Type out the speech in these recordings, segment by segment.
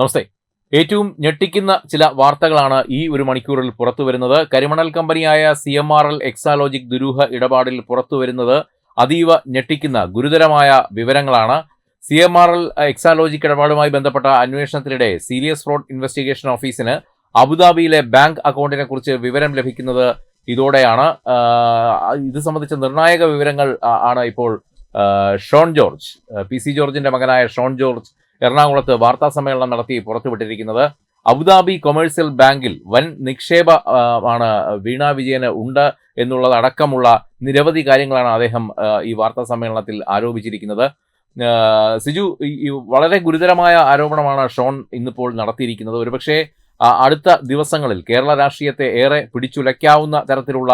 നമസ്തേ. ഏറ്റവും ഞെട്ടിക്കുന്ന ചില വാർത്തകളാണ് ഈ ഒരു മണിക്കൂറിൽ പുറത്തു വരുന്നത് കരിമണൽ കമ്പനിയായ C M R L Exalogic ദുരൂഹ ഇടപാടിൽ പുറത്തു വരുന്നത് അതീവ ഞെട്ടിക്കുന്ന ഗുരുതരമായ വിവരങ്ങളാണ്. C M R L Exalogic ഇടപാടുമായി ബന്ധപ്പെട്ട അന്വേഷണത്തിനിടെ സീരിയസ് ഫ്രോഡ് ഇൻവെസ്റ്റിഗേഷൻ ഓഫീസിന് അബുദാബിയിലെ ബാങ്ക് അക്കൗണ്ടിനെ കുറിച്ച് വിവരം ലഭിക്കുന്നത് ഇതോടെയാണ്. ഇത് സംബന്ധിച്ച നിർണായക വിവരങ്ങൾ ആണ് ഇപ്പോൾ ഷോൺ ജോർജ് പി സി ജോർജിന്റെ മകനായ ഷോൺ ജോർജ് എറണാകുളത്ത് വാർത്താ സമ്മേളനം നടത്തി പുറത്തുവിട്ടിരിക്കുന്നത്. അബുദാബി കൊമേഴ്സ്യൽ ബാങ്കിൽ വൻ നിക്ഷേപ ആണ് വീണ വിജയന് ഉണ്ട് എന്നുള്ളതടക്കമുള്ള നിരവധി കാര്യങ്ങളാണ് അദ്ദേഹം ഈ വാർത്താ സമ്മേളനത്തിൽ ആരോപിച്ചിരിക്കുന്നത്. സിജു വളരെ ഗുരുതരമായ ആരോപണമാണ് ഷോൺ ഇന്നിപ്പോൾ നടത്തിയിരിക്കുന്നത്. ഒരുപക്ഷെ അടുത്ത ദിവസങ്ങളിൽ കേരള രാഷ്ട്രീയത്തെ ഏറെ പിടിച്ചുലയ്ക്കാവുന്ന തരത്തിലുള്ള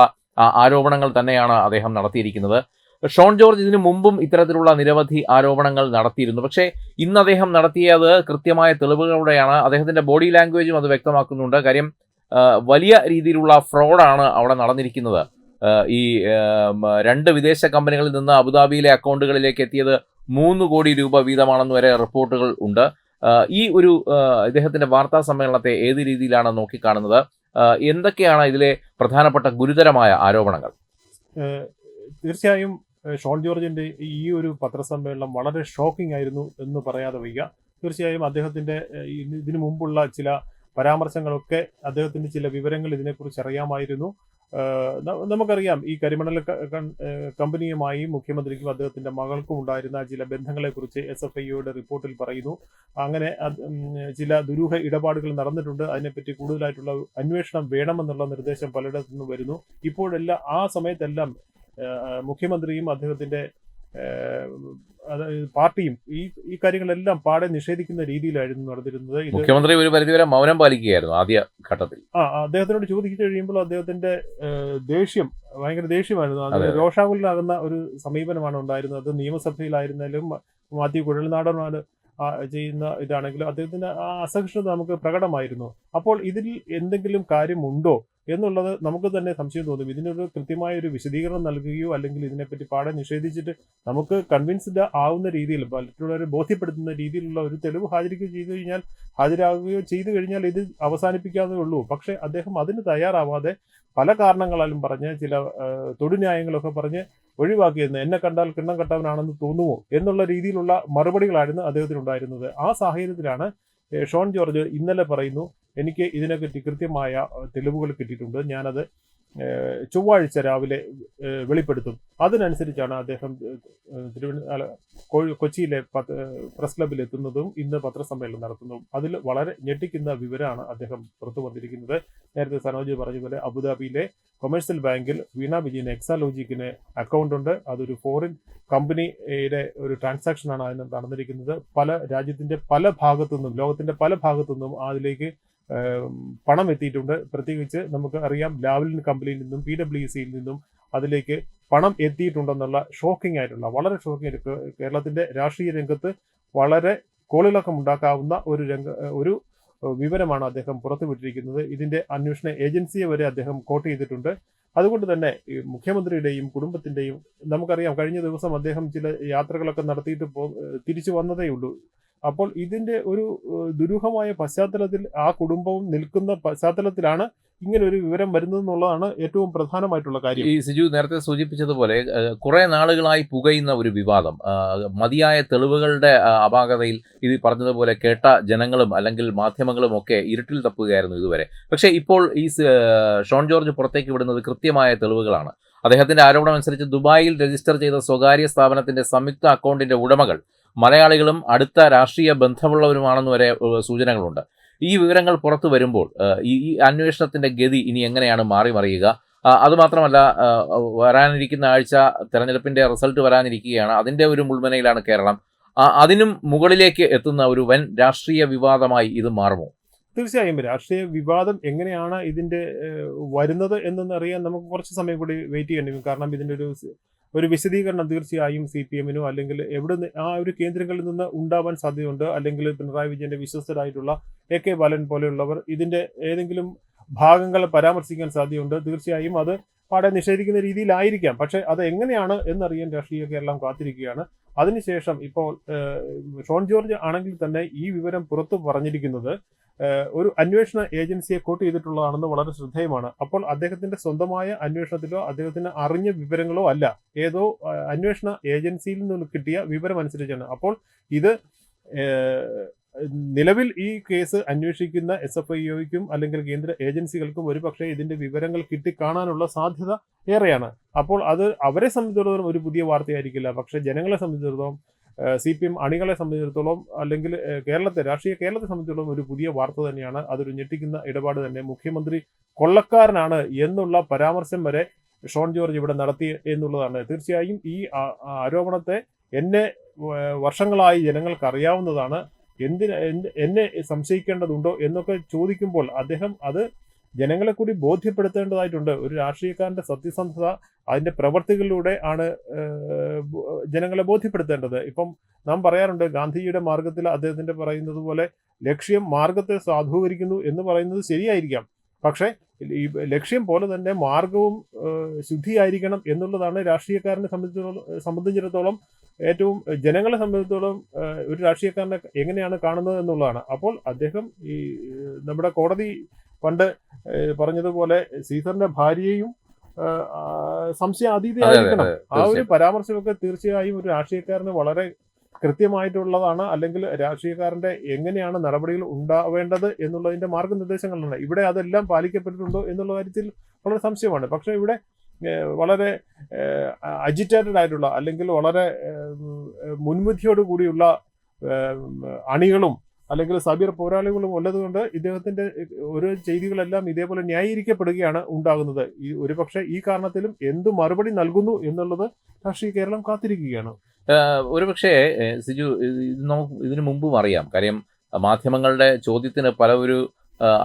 ആരോപണങ്ങൾ തന്നെയാണ് അദ്ദേഹം നടത്തിയിരിക്കുന്നത്. ഷോൺ ജോർജ് ഇതിനു മുമ്പും ഇത്തരത്തിലുള്ള നിരവധി ആരോപണങ്ങൾ നടത്തിയിരുന്നു. പക്ഷേ ഇന്ന് അദ്ദേഹം നടത്തിയത് കൃത്യമായ തെളിവുകളോടെയാണ് അദ്ദേഹത്തിന്റെ ബോഡി ലാംഗ്വേജും അത് വ്യക്തമാക്കുന്നുണ്ട്. കാര്യം വലിയ രീതിയിലുള്ള ഫ്രോഡാണ് അവിടെ നടന്നിരിക്കുന്നത്. ഈ രണ്ട് വിദേശ കമ്പനികളിൽ നിന്ന് അബുദാബിയിലെ അക്കൗണ്ടുകളിലേക്ക് എത്തിയത് മൂന്ന് കോടി രൂപ വീതമാണെന്ന് വരെ റിപ്പോർട്ടുകൾ ഉണ്ട്. ഈ ഒരു ഇദ്ദേഹത്തിന്റെ വാർത്താ സമ്മേളനത്തെ ഏത് രീതിയിലാണ് നോക്കിക്കാണുന്നത്? എന്തൊക്കെയാണ് ഇതിലെ പ്രധാനപ്പെട്ട ഗുരുതരമായ ആരോപണങ്ങൾ? തീർച്ചയായും ഷോൺ ജോർജിന്റെ ഈ ഒരു പത്രസമ്മേളനം വളരെ ഷോക്കിംഗ് ആയിരുന്നു എന്ന് പറയാതെ വയ്യ. തീർച്ചയായും അദ്ദേഹത്തിന്റെ ഇതിനു മുമ്പുള്ള ചില പരാമർശങ്ങളൊക്കെ അദ്ദേഹത്തിന്റെ ചില വിവരങ്ങൾ ഇതിനെക്കുറിച്ച് അറിയാമായിരുന്നു. നമുക്കറിയാം ഈ കരിമണൽ കമ്പനിയുമായി മുഖ്യമന്ത്രിക്കും അദ്ദേഹത്തിന്റെ മകൾക്കും ഉണ്ടായിരുന്ന ചില ബന്ധങ്ങളെക്കുറിച്ച് എസ് എഫ് ഐയുടെ റിപ്പോർട്ടിൽ പറയുന്നു. അങ്ങനെ ചില ദുരൂഹ ഇടപാടുകൾ നടന്നിട്ടുണ്ട്. അതിനെപ്പറ്റി കൂടുതലായിട്ടുള്ള അന്വേഷണം വേണമെന്നുള്ള നിർദ്ദേശം പലയിടത്തു നിന്ന് വരുന്നു. ഇപ്പോഴെല്ലാം ആ സമയത്തെല്ലാം മുഖ്യമന്ത്രിയും അദ്ദേഹത്തിന്റെ പാർട്ടിയും ഈ ഈ കാര്യങ്ങളെല്ലാം പാടെ നിഷേധിക്കുന്ന രീതിയിലായിരുന്നു നടന്നിരുന്നത്. മുഖ്യമന്ത്രി ഒരു പരിധിവരെ മൗനം പാലിക്കുകയായിരുന്നു ആദ്യ ഘട്ടത്തിൽ. ആ അദ്ദേഹത്തിനോട് ചോദിച്ചു കഴിയുമ്പോൾ അദ്ദേഹത്തിന്റെ ദേഷ്യം ഭയങ്കര ദേഷ്യമായിരുന്നു. അത്. രോഷാകുലനാകുന്ന ഒരു സമീപനമാണ് ഉണ്ടായിരുന്നത്. അത് നിയമസഭയിലായിരുന്നാലും മാത്യു കുഴൽനാടനാണ് ചെയ്യുന്ന ഇതാണെങ്കിലും അദ്ദേഹത്തിന്റെ ആ അസഹിഷ്ണുത നമുക്ക് പ്രകടമായിരുന്നു. അപ്പോൾ ഇതിൽ എന്തെങ്കിലും കാര്യമുണ്ടോ? എന്നുള്ളത് നമുക്ക് തന്നെ സംശയം തോന്നും. ഇതിനൊരു കൃത്യമായ ഒരു വിശദീകരണം നൽകുകയോ അല്ലെങ്കിൽ ഇതിനെപ്പറ്റി പാടെ നിഷേധിച്ചിട്ട് നമുക്ക് കൺവിൻസ്ഡ് ആവുന്ന രീതിയിൽ മറ്റുള്ളവരെ ബോധ്യപ്പെടുത്തുന്ന രീതിയിലുള്ള ഒരു തെളിവ് ഹാജരിക്കുകയോ ചെയ്തു കഴിഞ്ഞാൽ ഹാജരാകുകയോ ചെയ്തു കഴിഞ്ഞാൽ ഇത് അവസാനിപ്പിക്കാതേ ഉള്ളൂ. പക്ഷേ അദ്ദേഹം അതിന് തയ്യാറാവാതെ പല കാരണങ്ങളാലും പറഞ്ഞ് ചില തൊടുന്യായങ്ങളൊക്കെ പറഞ്ഞ് ഒഴിവാക്കിയെന്ന് എന്നെ കണ്ടാൽ കിണ്ണം കെട്ടവനാണെന്ന് തോന്നുമോ എന്നുള്ള രീതിയിലുള്ള മറുപടികളായിരുന്നു അദ്ദേഹത്തിനുണ്ടായിരുന്നത്. ആ സാഹചര്യത്തിലാണ് ഷോൺ ജോർജ് ഇന്നലെ പറയുന്നു എനിക്ക് ഇതിനെപ്പറ്റി കൃത്യമായ തെളിവുകൾ കിട്ടിയിട്ടുണ്ട്. ഞാനത് ചൊവ്വാഴ്ച രാവിലെ വെളിപ്പെടുത്തും. അതിനനുസരിച്ചാണ് അദ്ദേഹം തിരുവനന്തപുരം കൊച്ചിയിലെ പ്രസ് ക്ലബിൽ എത്തുന്നതും ഇന്ന് പത്രസമ്മേളനം നടത്തുന്നതും. അതിൽ വളരെ ഞെട്ടിക്കുന്ന വിവരമാണ് അദ്ദേഹം പുറത്തു വന്നിരിക്കുന്നത്. നേരത്തെ സനോജ് പറഞ്ഞതുപോലെ അബുദാബിയിലെ കൊമേഴ്സ്യൽ ബാങ്കിൽ വീണ വിജയന് എക്സാലോജിക്കിന് അക്കൗണ്ട് ഉണ്ട്. അതൊരു ഫോറിൻ കമ്പനിയുടെ ഒരു ട്രാൻസാക്ഷനാണ് അതിന് നടന്നിരിക്കുന്നത്. പല രാജ്യത്തിന്റെ പല ഭാഗത്തു നിന്നും ലോകത്തിന്റെ പല ഭാഗത്തു നിന്നും അതിലേക്ക് പണം എത്തിയിട്ടുണ്ട്. പ്രത്യേകിച്ച് നമുക്ക് അറിയാം ലാവലിൻ കമ്പനിയിൽ നിന്നും പി ഡബ്ല്യു സിയിൽ നിന്നും അതിലേക്ക് പണം എത്തിയിട്ടുണ്ടെന്നുള്ള ഷോക്കിംഗ് ആയിട്ടുള്ള വളരെ ഷോക്കിംഗ് കേരളത്തിന്റെ രാഷ്ട്രീയ രംഗത്ത് വളരെ കോളിളക്കം ഉണ്ടാക്കാവുന്ന ഒരു രംഗ ഒരു വിവരമാണ് അദ്ദേഹം പുറത്തുവിട്ടിരിക്കുന്നത്. ഇതിന്റെ അന്വേഷണ ഏജൻസിയെ വരെ അദ്ദേഹം കോട്ട് ചെയ്തിട്ടുണ്ട്. അതുകൊണ്ട് തന്നെ മുഖ്യമന്ത്രിയുടെയും കുടുംബത്തിന്റെയും നമുക്കറിയാം കഴിഞ്ഞ ദിവസം അദ്ദേഹം ചില യാത്രകളൊക്കെ നടത്തിയിട്ട് പോ തിരിച്ചു വന്നതേ ഉള്ളൂ അപ്പോൾ ഇതിന്റെ ഒരു ദുരൂഹമായ പശ്ചാത്തലത്തിൽ ആ കുടുംബവും നിൽക്കുന്ന പശ്ചാത്തലത്തിലാണ് ഇങ്ങനെ ഒരു വിവരം വരുന്നതെന്നുള്ളതാണ് ഏറ്റവും പ്രധാനമായിട്ടുള്ള കാര്യം. ഈ സിജു നേരത്തെ സൂചിപ്പിച്ചതുപോലെ കുറെ നാളുകളായി പുകയുന്ന ഒരു വിവാദം. മതിയായ തെളിവുകളുടെ അപാകതയിൽ ഇത് പറഞ്ഞതുപോലെ കേട്ട ജനങ്ങളും അല്ലെങ്കിൽ മാധ്യമങ്ങളും ഒക്കെ ഇരുട്ടിൽ തപ്പുകയായിരുന്നു ഇതുവരെ. പക്ഷേ ഇപ്പോൾ ഈ ഷോൺ ജോർജ് പുറത്തേക്ക് വിടുന്നത് കൃത്യമായ തെളിവുകളാണ്. അദ്ദേഹത്തിന്റെ ആരോപണം അനുസരിച്ച് ദുബായിൽ രജിസ്റ്റർ ചെയ്ത സ്വകാര്യ സ്ഥാപനത്തിന്റെ സംയുക്ത അക്കൗണ്ടിന്റെ ഉടമകൾ മലയാളികളും അടുത്ത രാഷ്ട്രീയ ബന്ധമുള്ളവരുമാണെന്ന് വരെ സൂചനകളുണ്ട്. ഈ വിവരങ്ങൾ പുറത്തു വരുമ്പോൾ ഈ അന്വേഷണത്തിന്റെ ഗതി ഇനി എങ്ങനെയാണ് മാറി മറിയുക? അതുമാത്രമല്ല വരാനിരിക്കുന്ന ആഴ്ച തെരഞ്ഞെടുപ്പിന്റെ റിസൾട്ട് വരാനിരിക്കുകയാണ്. അതിന്റെ ഒരു മുൾമനയിലാണ് കേരളം. അതിനും മുകളിലേക്ക് എത്തുന്ന ഒരു വൻ രാഷ്ട്രീയ വിവാദമായി ഇത് മാറുമോ? തീർച്ചയായും. രാഷ്ട്രീയ വിവാദം എങ്ങനെയാണ് ഇതിന്റെ വരുന്നത് എന്നൊന്നറിയാൻ നമുക്ക് കുറച്ച് സമയം കൂടി വെയിറ്റ് ചെയ്യേണ്ടി വരും. കാരണം ഇതിന്റെ ഒരു ഒരു വിശദീകരണം തീർച്ചയായും സി പി എമ്മിനോ അല്ലെങ്കിൽ എവിടെ ആ ഒരു കേന്ദ്രങ്ങളിൽ നിന്ന് ഉണ്ടാവാൻ സാധ്യതയുണ്ട്. അല്ലെങ്കിൽ പിണറായി വിജയന്റെ വിശ്വസ്തരായിട്ടുള്ള എ കെ ബാലൻ പോലെയുള്ളവർ ഇതിന്റെ ഏതെങ്കിലും ഭാഗങ്ങൾ പരാമർശിക്കാൻ സാധ്യതയുണ്ട്. തീർച്ചയായും അത് പാടെ നിഷേധിക്കുന്ന രീതിയിലായിരിക്കാം. പക്ഷെ അത് എങ്ങനെയാണ് എന്നറിയാൻ രാഷ്ട്രീയ കേരളം കാത്തിരിക്കുകയാണ്. അതിനുശേഷം ഇപ്പോൾ ഷോൺ ജോർജ് ആണെങ്കിൽ തന്നെ ഈ വിവരം പുറത്തു പറഞ്ഞിരിക്കുന്നത് ഒരു അന്വേഷണ ഏജൻസിയെ കോട്ട് ചെയ്തിട്ടുള്ളതാണെന്ന് വളരെ ശ്രദ്ധേയമാണ്. അപ്പോൾ അദ്ദേഹത്തിന്റെ സ്വന്തമായ അന്വേഷണത്തിലോ അദ്ദേഹത്തിന് അറിഞ്ഞ വിവരങ്ങളോ അല്ല. ഏതോ അന്വേഷണ ഏജൻസിയിൽ നിന്ന് കിട്ടിയ വിവരം അനുസരിച്ചാണ് അപ്പോൾ ഇത് നിലവിൽ ഈ കേസ് അന്വേഷിക്കുന്ന എസ് എഫ് ഐ ഒക്കും അല്ലെങ്കിൽ കേന്ദ്ര ഏജൻസികൾക്കും ഒരുപക്ഷെ ഇതിന്റെ വിവരങ്ങൾ കിട്ടിക്കാണാനുള്ള സാധ്യത ഏറെയാണ്. അപ്പോൾ അത് അവരെ സംബന്ധിച്ചിടത്തോളം ഒരു പുതിയ വാർത്തയായിരിക്കില്ല. പക്ഷേ ജനങ്ങളെ സംബന്ധിച്ചിടത്തോളം സി പി എം അണികളെ സംബന്ധിച്ചിടത്തോളം അല്ലെങ്കിൽ കേരളത്തെ രാഷ്ട്രീയ കേരളത്തെ സംബന്ധിച്ചിടത്തോളം ഒരു പുതിയ വാർത്ത തന്നെയാണ്. അതൊരു ഞെട്ടിക്കുന്ന ഇടപാട് തന്നെ. മുഖ്യമന്ത്രി കൊള്ളക്കാരനാണ് എന്നുള്ള പരാമർശം വരെ ഷോൺ ജോർജ് ഇവിടെ നടത്തി എന്നുള്ളതാണ്. തീർച്ചയായും ഈ ആരോപണത്തെ എന്നെ വർഷങ്ങളായി ജനങ്ങൾക്ക് അറിയാവുന്നതാണ്. എന്തിന് എന്നെ സംശയിക്കേണ്ടതുണ്ടോ എന്നൊക്കെ ചോദിക്കുമ്പോൾ അദ്ദേഹം അത് ജനങ്ങളെ കൂടി ബോധ്യപ്പെടുത്തേണ്ടതായിട്ടുണ്ട്. ഒരു രാഷ്ട്രീയക്കാരന്റെ സത്യസന്ധത അതിന്റെ പ്രവർത്തികളിലൂടെ ആണ് ജനങ്ങളെ ബോധ്യപ്പെടുത്തേണ്ടത്. ഇപ്പം നാം പറയാറുണ്ട് ഗാന്ധിജിയുടെ മാർഗത്തിൽ അദ്ദേഹത്തിന്റെ പറയുന്നത് പോലെ ലക്ഷ്യം മാർഗത്തെ സാധൂകരിക്കുന്നു എന്ന് പറയുന്നത് ശരിയായിരിക്കാം. പക്ഷേ ഈ ലക്ഷ്യം പോലെ തന്നെ മാർഗവും ശുദ്ധിയായിരിക്കണം എന്നുള്ളതാണ് രാഷ്ട്രീയക്കാരനെ സംബന്ധിച്ചിടത്തോളം സംബന്ധിച്ചിടത്തോളം ഏറ്റവും ജനങ്ങളെ സംബന്ധിച്ചിടത്തോളം ഒരു രാഷ്ട്രീയക്കാരനെ എങ്ങനെയാണ് കാണുന്നത് എന്നുള്ളതാണ്. അപ്പോൾ അദ്ദേഹം ഈ നമ്മുടെ കോടതി പണ്ട് പറഞ്ഞതുപോലെ സീസറിന്റെ ഭാര്യയും സംശയം അതീതയായിരിക്കണം. ആ ഒരു പരാമർശമൊക്കെ തീർച്ചയായും ഒരു രാഷ്ട്രീയക്കാരന് വളരെ കൃത്യമായിട്ടുള്ളതാണ് അല്ലെങ്കിൽ രാഷ്ട്രീയക്കാരന്റെ എങ്ങനെയാണ് നടപടികൾ ഉണ്ടാവേണ്ടത് എന്നുള്ളതിന്റെ മാർഗനിർദ്ദേശങ്ങളാണ് ഇവിടെ അതെല്ലാം പാലിക്കപ്പെട്ടിട്ടുണ്ടോ എന്നുള്ള കാര്യത്തിൽ വളരെ സംശയമാണ്. പക്ഷെ ഇവിടെ വളരെ അജിറ്റേറ്റഡ് ആയിട്ടുള്ള അല്ലെങ്കിൽ വളരെ മുൻവിധിയോട് കൂടിയുള്ള അണികളും അല്ലെങ്കിൽ സബീർ പോരാളികളും ഉള്ളതുകൊണ്ട് ഇദ്ദേഹത്തിന്റെ ഓരോ ചെയ്തികളെല്ലാം ഇതേപോലെ ന്യായീകരിക്കപ്പെടുകയാണ് ഉണ്ടാകുന്നത്. ഈ ഒരുപക്ഷെ ഈ കാരണത്തിലും എന്ത് മറുപടി നൽകുന്നു എന്നുള്ളത് രാഷ്ട്രീയ കേരളം കാത്തിരിക്കുകയാണ്. ഒരുപക്ഷെ സിജു നമുക്ക് ഇതിനു മുമ്പും അറിയാം. കാര്യം മാധ്യമങ്ങളുടെ ചോദ്യത്തിന് പല ഒരു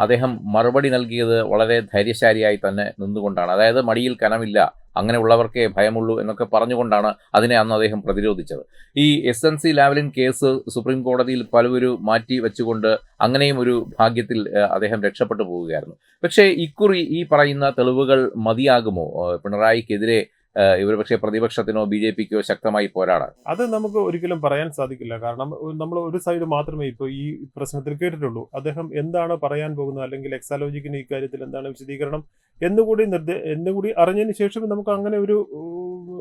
അദ്ദേഹം മറുപടി നൽകിയത് വളരെ ധൈര്യശാലിയായി തന്നെ നിന്നുകൊണ്ടാണ്. അതായത് മടിയിൽ കനമില്ല. അങ്ങനെയുള്ളവർക്കേ ഭയമുള്ളൂ എന്നൊക്കെ പറഞ്ഞുകൊണ്ടാണ് അതിനെ അന്ന് അദ്ദേഹം പ്രതിരോധിച്ചത്. ഈ S N C Lavalin case supreme കോടതിയിൽ പലവരും മാറ്റി വെച്ചുകൊണ്ട് അങ്ങനെയും ഒരു ഭാഗ്യത്തിൽ അദ്ദേഹം രക്ഷപ്പെട്ടു പോവുകയായിരുന്നു. പക്ഷേ ഇക്കുറി ഈ പറയുന്ന തെളിവുകൾ മതിയാകുമോ? പിണറായിക്കെതിരെ ഇവർ പക്ഷേ പ്രതിപക്ഷത്തിനോ ബി ജെ പിക്കോ ശക്തമായി പോരാടാൻ. അത് നമുക്ക് ഒരിക്കലും പറയാൻ സാധിക്കില്ല. കാരണം നമ്മൾ ഒരു സൈഡ് മാത്രമേ ഇപ്പോൾ ഈ പ്രശ്നത്തിൽ കേട്ടിട്ടുള്ളൂ. അദ്ദേഹം എന്താണ് പറയാൻ പോകുന്നത്? അല്ലെങ്കിൽ എക്സാലോജിക്കിന് ഇക്കാര്യത്തിൽ എന്താണ് വിശദീകരണം എന്നുകൂടി നിർദ്ദേ എന്നുകൂടി അറിഞ്ഞതിന് ശേഷം നമുക്ക് അങ്ങനെ ഒരു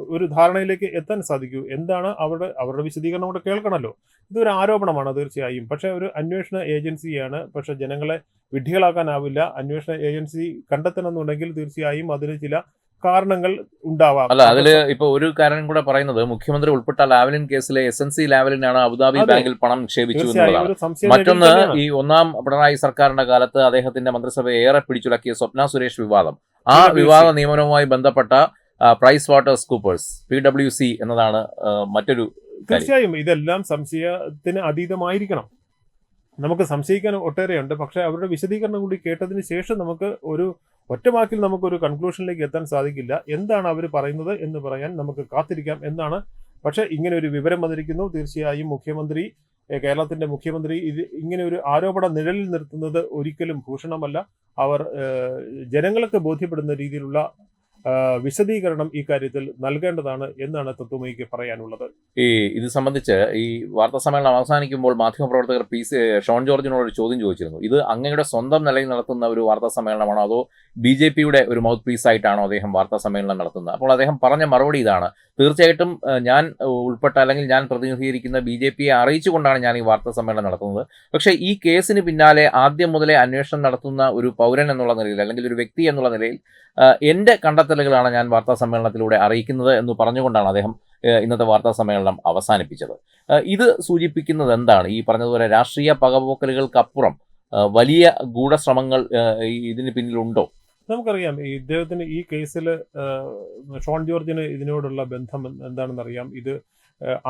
ഒരു ധാരണയിലേക്ക് എത്താൻ സാധിക്കൂ. എന്താണ് അവരുടെ അവരുടെ വിശദീകരണം കൂടെ കേൾക്കണമല്ലോ ഇതൊരു ആരോപണമാണ് തീർച്ചയായും. പക്ഷേ ഒരു അന്വേഷണ ഏജൻസിയാണ്. പക്ഷെ ജനങ്ങളെ വിഡ്ഢികളാക്കാനാവില്ല. അന്വേഷണ ഏജൻസി കണ്ടെത്തണമെന്നുണ്ടെങ്കിൽ തീർച്ചയായും അതിന് ചില കാരണങ്ങൾ ഉണ്ടാവാം. അല്ല അതിൽ ഇപ്പൊ ഒരു കാരണം കൂടെ പറയുന്നത് മുഖ്യമന്ത്രി ഉൾപ്പെട്ട ലാവലിൻ കേസിലെ എസ് എൻ സി ലാവലിനാണ് അബുദാബി ബാങ്കിൽ പണം നിക്ഷേപിച്ചു എന്നുള്ളതാണ്. മറ്റൊന്ന് ഈ ഒന്നാം പിണറായി സർക്കാരിന്റെ കാലത്ത് അദ്ദേഹത്തിന്റെ മന്ത്രിസഭയെ ഏറെ പിടിച്ചുലക്കിയ സ്വപ്ന സുരേഷ് വിവാദം. ആ വിവാദ നിയമനവുമായി ബന്ധപ്പെട്ട Price Water Coopers P W C എന്നതാണ് മറ്റൊരു തീർച്ചയായും ഇതെല്ലാം സംശയത്തിന് അതീതമായിരിക്കണം. നമുക്ക് സംശയിക്കാൻ ഒട്ടേറെയുണ്ട്. പക്ഷെ അവരുടെ വിശദീകരണം കൂടി കേട്ടതിന് ശേഷം നമുക്ക് ഒരു ഒറ്റവാക്കിൽ നമുക്കൊരു കൺക്ലൂഷനിലേക്ക് എത്താൻ സാധിക്കില്ല. എന്താണ് അവർ പറയുന്നത് എന്ന് പറയാൻ നമുക്ക് കാത്തിരിക്കാം എന്നാണ്. പക്ഷേ ഇങ്ങനെ ഒരു വിവരം വന്നിരിക്കുന്നു. തീർച്ചയായും മുഖ്യമന്ത്രി കേരളത്തിന്റെ മുഖ്യമന്ത്രി ഇത് ഇങ്ങനെ ഒരു ആരോപണ നിഴലിൽ നിർത്തുന്നത് ഒരിക്കലും ഭൂഷണമല്ല. അവർ ജനങ്ങൾക്ക് ബോധ്യപ്പെടുന്ന രീതിയിലുള്ള വിശദീകരണം ഈ കാര്യത്തിൽ നൽകേണ്ടതാണ് എന്നാണ് തത്വമയ്ക്ക് പറയാനുള്ളത്. ഈ ഇത് സംബന്ധിച്ച് ഈ വാർത്താ സമ്മേളനം അവസാനിക്കുമ്പോൾ മാധ്യമപ്രവർത്തകർ പി സി ഷോൺ ജോർജിനോട് ഒരു ചോദ്യം ചോദിച്ചിരുന്നു. ഇത് അങ്ങയുടെ സ്വന്തം നിലയിൽ നടത്തുന്ന ഒരു വാർത്താ സമ്മേളനമാണോ അതോ ബി ജെ പിയുടെ ഒരു മൗത്ത് പീസ് ആയിട്ടാണോ അദ്ദേഹം വാർത്താ സമ്മേളനം നടത്തുന്നത്? അപ്പോൾ അദ്ദേഹം പറഞ്ഞ മറുപടി ഇതാണ്. തീർച്ചയായിട്ടും ഞാൻ ഉൾപ്പെട്ട അല്ലെങ്കിൽ ഞാൻ പ്രതിനിധീകരിക്കുന്ന ബി ജെ പിയെ അറിയിച്ചുകൊണ്ടാണ് ഞാൻ ഈ വാർത്താ സമ്മേളനം നടത്തുന്നത്. പക്ഷേ ഈ കേസിന് പിന്നാലെ ആദ്യം മുതലേ അന്വേഷണം നടത്തുന്ന ഒരു പൗരൻ എന്നുള്ള നിലയിൽ അല്ലെങ്കിൽ ഒരു വ്യക്തി എന്നുള്ള നിലയിൽ എന്റെ എന്റെ കണ്ടെത്തലുകളാണ് ഞാൻ വാർത്താ സമ്മേളനത്തിലൂടെ അറിയിക്കുന്നത് എന്ന് പറഞ്ഞുകൊണ്ടാണ് അദ്ദേഹം ഇന്നത്തെ വാർത്താ സമ്മേളനം അവസാനിപ്പിച്ചത് ഇത് സൂചിപ്പിക്കുന്നത് എന്താണ്? ഈ പറഞ്ഞതുപോലെ രാഷ്ട്രീയ പകപോക്കലുകൾക്കപ്പുറം വലിയ ഗൂഢശ്രമങ്ങൾ ഇതിന് പിന്നിലുണ്ടോ? നമുക്കറിയാം ഈ ഇദ്ദേഹത്തിന് ഈ കേസിൽ ഷോൺ ജോർജിന് ഇതിനോടുള്ള ബന്ധം എന്താണെന്ന് അറിയാം ഇത്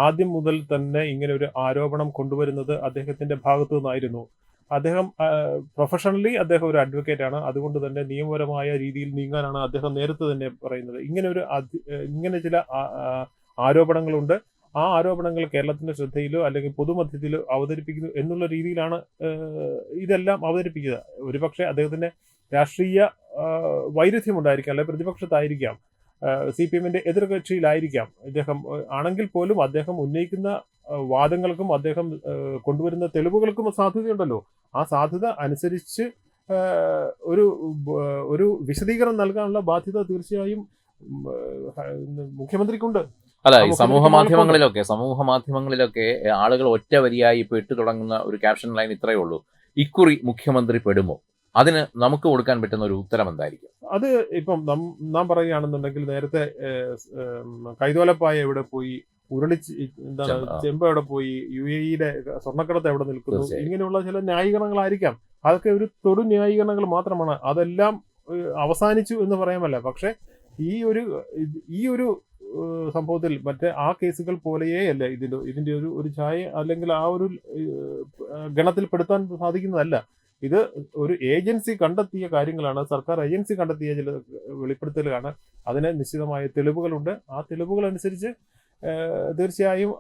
ആദ്യം മുതൽ തന്നെ ഇങ്ങനെ ഒരു ആരോപണം കൊണ്ടുവരുന്നത് അദ്ദേഹത്തിന്റെ ഭാഗത്തു നിന്നായിരുന്നു. അദ്ദേഹം പ്രൊഫഷണലി അദ്ദേഹം ഒരു അഡ്വക്കേറ്റ് ആണ്. അതുകൊണ്ട് തന്നെ നിയമപരമായ രീതിയിൽ നീങ്ങാനാണ് അദ്ദേഹം നേരത്തെ തന്നെ പറയുന്നത്. ഇങ്ങനെ ഒരു ഇങ്ങനെ ചില ആരോപണങ്ങളുണ്ട്. ആ ആരോപണങ്ങൾ കേരളത്തിന്റെ ശ്രദ്ധയിലോ അല്ലെങ്കിൽ പൊതുമധ്യത്തിലോ അവതരിപ്പിക്കുന്നു എന്നുള്ള രീതിയിലാണ് ഇതെല്ലാം അവതരിപ്പിക്കുക. ഒരുപക്ഷെ അദ്ദേഹത്തിന്റെ രാഷ്ട്രീയ വൈരുദ്ധ്യമുണ്ടായിരിക്കാം അല്ലെങ്കിൽ പ്രതിപക്ഷത്തായിരിക്കാം. സി പി എമ്മിന്റെ എതിർകക്ഷിയിലായിരിക്കാം. ഇദ്ദേഹം ആണെങ്കിൽ പോലും അദ്ദേഹം ഉന്നയിക്കുന്ന വാദങ്ങൾക്കും അദ്ദേഹം കൊണ്ടുവരുന്ന തെളിവുകൾക്കും സാധ്യതയുണ്ടല്ലോ. ആ സാധ്യത അനുസരിച്ച് ഒരു ഒരു വിശദീകരണം നൽകാനുള്ള ബാധ്യത തീർച്ചയായും മുഖ്യമന്ത്രിക്കുണ്ട്. അല്ല ഈ സമൂഹ മാധ്യമങ്ങളിലൊക്കെ സമൂഹ മാധ്യമങ്ങളിലൊക്കെ ആളുകൾ ഒറ്റ വരിയായി ഇപ്പൊ ഇട്ട് തുടങ്ങുന്ന ഒരു ക്യാപ്ഷൻ ലൈൻ ഇത്രയേ ഉള്ളൂ. ഇക്കുറി മുഖ്യമന്ത്രി പെടുമോ അതിന് നമുക്ക് കൊടുക്കാൻ പറ്റുന്ന ഒരു ഉത്തരം എന്തായിരിക്കും? അത് ഇപ്പം നം- പറയുകയാണെന്നുണ്ടെങ്കിൽ നേരത്തെ കൈതോലപ്പായ എവിടെ പോയി? ഉരുളി എന്താണ് ചെമ്പ്. എവിടെ പോയി? യു എയുടെ സ്വർണക്കടത്ത് എവിടെ നിൽക്കുന്നു? ഇങ്ങനെയുള്ള ചില ന്യായീകരണങ്ങളായിരിക്കാം. അതൊക്കെ ഒരു തൊടു ന്യായീകരണങ്ങൾ മാത്രമാണ്. അതെല്ലാം അവസാനിച്ചു എന്ന് പറയാമല്ല. പക്ഷേ ഈ ഒരു ഈ ഒരു സംഭവത്തിൽ മറ്റേ ആ കേസുകൾ പോലെയേ അല്ല ഇതിന്റെ ഇതിന്റെ ഒരു ഒരു ഛായ അല്ലെങ്കിൽ ആ ഒരു ഗണത്തിൽ പെടുത്താൻ സാധിക്കുന്നതല്ല. ഇത് ഒരു ഏജൻസി കണ്ടെത്തിയ കാര്യങ്ങളാണ്. സർക്കാർ ഏജൻസി കണ്ടെത്തിയ ചില വെളിപ്പെടുത്തലുകളാണ്. അതിന് നിശ്ചിതമായ തെളിവുകളുണ്ട്. ആ തെളിവുകൾ അനുസരിച്ച് തീർച്ചയായും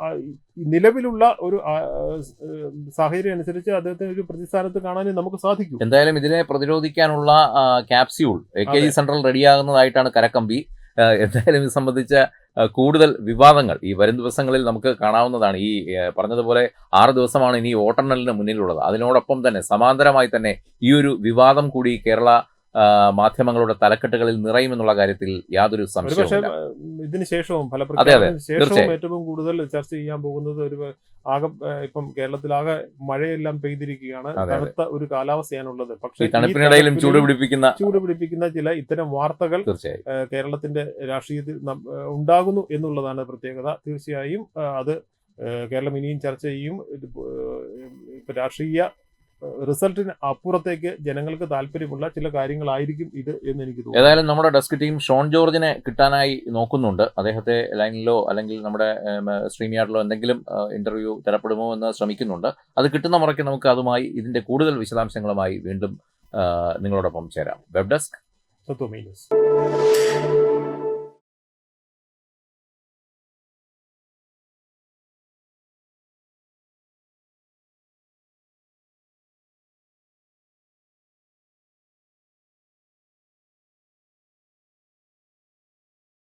നിലവിലുള്ള ഒരു സാഹചര്യം അനുസരിച്ച് അദ്ദേഹത്തെ ഒരു പ്രതിസ്ഥാനത്ത് കാണാനും നമുക്ക് സാധിക്കും. എന്തായാലും ഇതിനെ പ്രതിരോധിക്കാനുള്ള capsule A K G central റെഡിയാകുന്നതായിട്ടാണ് കരക്കമ്പി. എന്തായാലും ഇത് സംബന്ധിച്ച കൂടുതൽ വിവാദങ്ങൾ ഈ വരും ദിവസങ്ങളിൽ നമുക്ക് കാണാവുന്നതാണ്. ഈ പറഞ്ഞതുപോലെ ആറ് ദിവസമാണ് ഇനി വോട്ടെണ്ണലിന് മുന്നിലുള്ളത്. അതിനോടൊപ്പം തന്നെ സമാന്തരമായി തന്നെ ഈ ഒരു വിവാദം കൂടി കേരള മാധ്യമങ്ങളുടെ തലക്കെട്ടുകളിൽ നിറയുമെന്നുള്ള കാര്യത്തിൽ യാതൊരു സംശയവും ഇതിനുശേഷവും ഫലപ്രഖ്യാപനത്തിന് ശേഷവും ഏറ്റവും കൂടുതൽ ചർച്ച ചെയ്യാൻ പോകുന്നത് ഒരു ആകെ ഇപ്പം കേരളത്തിലാകെ മഴയെല്ലാം പെയ്തിരിക്കുകയാണ്. തണുത്ത ഒരു കാലാവസ്ഥയാണുള്ളത്. ഉള്ളത് പക്ഷേ തണുപ്പിനിടയിലും ചൂട് പിടിപ്പിക്കുന്ന ചൂട് പിടിപ്പിക്കുന്ന ചില ഇത്തരം വാർത്തകൾ കേരളത്തിന്റെ രാഷ്ട്രീയത്തിൽ ഉണ്ടാകുന്നു എന്നുള്ളതാണ് പ്രത്യേകത. തീർച്ചയായും അത് കേരളം ഇനിയും ചർച്ച ചെയ്യും. ഇപ്പൊ, രാഷ്ട്രീയ റിസൾട്ടിന് അപ്പുറത്തേക്ക് ജനങ്ങൾക്ക് താല്പര്യമുള്ള ചില കാര്യങ്ങളായിരിക്കും ഇത് എന്ന് എനിക്ക് തോന്നുന്നു. ഏതായാലും നമ്മുടെ ഡെസ്ക് ടീം ഷോൺ ജോർജിനെ കിട്ടാനായി നോക്കുന്നുണ്ട്. അദ്ദേഹത്തെ ലൈനിലോ അല്ലെങ്കിൽ നമ്മുടെ സ്ട്രീം യാർഡിലോ എന്തെങ്കിലും ഇന്റർവ്യൂ തരപ്പെടുമോ എന്ന് ശ്രമിക്കുന്നുണ്ട്. അത് കിട്ടുന്ന മുറയ്ക്ക് നമുക്ക് അതുമായി ഇതിന്റെ കൂടുതൽ വിശദാംശങ്ങളുമായി വീണ്ടും നിങ്ങളോടൊപ്പം ചേരാം. Web desk തത്വമീനസ്